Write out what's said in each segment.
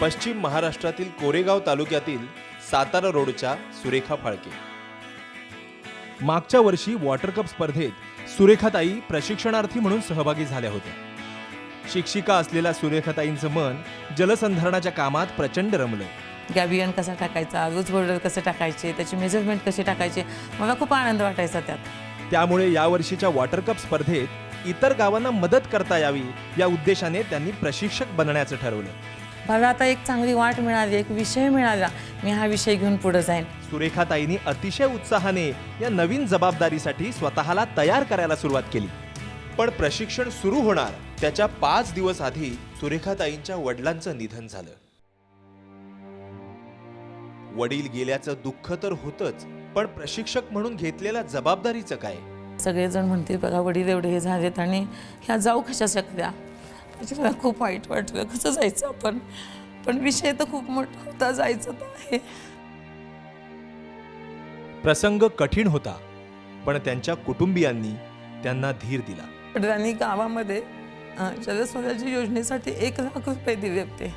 पश्चिम महाराष्ट्रातील कोरेगाव तालुक्यातील सातारा रोडच्या सुरेखा फाळके. मागच्या वर्षी वॉटर कप स्पर्धेत सुरेखाताई प्रशिक्षणार्थी म्हणून सहभागी झाल्या होत्या. शिक्षिका असलेल्या सुरेखाताईंचं मन जलसंधारणाच्या कामात प्रचंड रमलं. गॅबियन कसा टाकायचा? रोज बॉर्डर कसं टाकायचे? त्याचे मेजरमेंट कसे टाकायचे? मला खूप आनंद वाटायचा त्यात. त्यामुळे यावर्षीच्या वॉटर कप स्पर्धेत इतर गावांना मदत करता यावी या उद्देशाने त्यांनी प्रशिक्षक बनण्याचं ठरवलं. मला आता एक चांगली वाट मिळाली एक विषय मिळाला मी हा विषय घेऊन पुढे जाईन. सुरेखाताईंनी अतिशय उत्साहाने या नवीन जबाबदारीसाठी स्वतःला तयार करायला सुरुवात केली. पण प्रशिक्षण सुरू होणार त्याच्या पाच दिवस आधी सुरेखाताईंच्या वडिलांचं निधन झालं. वडील गेल्याचं दुःख तर होतच पण प्रशिक्षक म्हणून घेतलेल्या जबाबदारीचं काय? सगळेजण म्हणतील बघा वडील एवढे हे झालेत आणि ह्या जाऊ कशा शकल्या म्हणजे मला खूप वाईट वाटलं कसं जायचं आपण. पण विषय तर खूप मोठा होता जायचं तर आहे. प्रसंग कठीण होता पण त्यांच्या कुटुंबियांनी त्यांना धीर दिला. वडिलांनी गावामध्ये अं, जलस्वराज्य योजनेसाठी एक लाख रुपये दिले होते.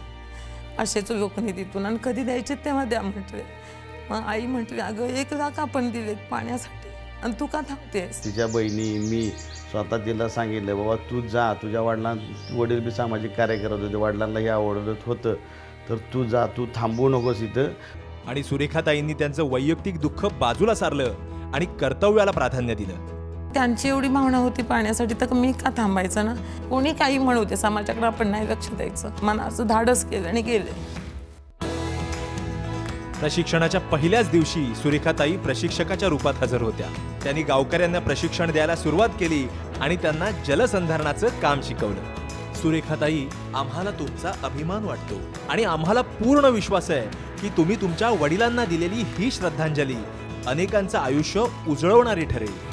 असेच लोकनिधीतून आणि कधी द्यायचे तेव्हा द्या म्हटले. मग आई म्हटली अगं एक लाख आपण दिलेत पाण्यासाठी. आणि तू का थांबतेस? तिच्या बहिणी मी स्वतः तिला सांगितलं बाबा तू जा. तुझ्या वडिलां वडील बी सामाजिक कार्य करत होते. वडिलांना हे आवडत होतं. तर तू जा. तू थांबू नकोस इथं. आणि सुरेखाताईंनी त्यांचं वैयक्तिक दुःख बाजूला सारलं आणि कर्तव्याला प्राधान्य दिलं. त्यांची एवढी भावना होती पाण्यासाठी तर मी का थांबायचं ना? कोणी काही म्हणू दे. समाजाकडे आपण नाही लक्ष द्यायचं. मनाचं धाडस केलं आणि गेले. प्रशिक्षणाच्या पहिल्याच दिवशी सुरेखाताई प्रशिक्षकाच्या रूपात हजर होत्या. त्यांनी गावकऱ्यांना प्रशिक्षण द्यायला सुरुवात केली आणि त्यांना जलसंधारणाचं काम शिकवलं. सुरेखाताई आम्हाला तुमचा अभिमान वाटतो आणि आम्हाला पूर्ण विश्वास आहे की तुम्ही तुमच्या वडिलांना दिलेली ही श्रद्धांजली अनेकांचं आयुष्य उजळवणारी ठरेल.